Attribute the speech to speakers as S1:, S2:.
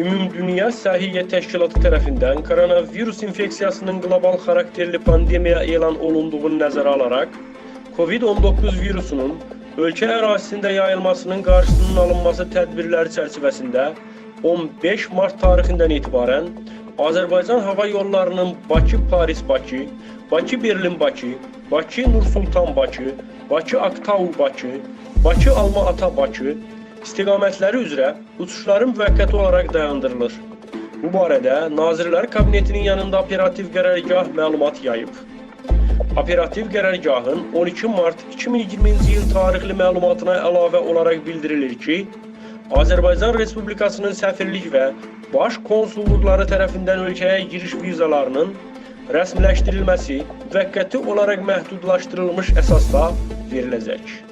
S1: Dünya Səhiyyə Təşkilatı tərəfindən koronavirus infeksiyasının qlobal xarakterli pandemiya elan olunduğunu nəzərə alaraq, COVID-19 virusunun ölkə ərazisində yayılmasının qarşısının alınması tədbirləri çərçivəsində 15 mart tarixindən etibarən Azərbaycan hava yollarının Bakı-Paris-Bakı, Bakı-Berlin-Bakı, Bakı-Nur-Sultan-Bakı, Bakı-Aktau-Bakı, Bakı-Alma-Ata-Bakı istiqamətləri üzrə uçuşların müvəqqəti olaraq dayandırılır. Bu barədə Nazirlər Kabinetinin yanında operativ qərargah məlumat yayıb. Operativ qərargahın 12 mart 2020-ci il tarixli məlumatına əlavə olaraq bildirilir ki, Azərbaycan Respublikasının səfirlik və baş konsulluqları tərəfindən ölkəyə giriş vizalarının rəsmiləşdirilməsi müvəqqəti olaraq məhdudlaşdırılmış əsasda veriləcək.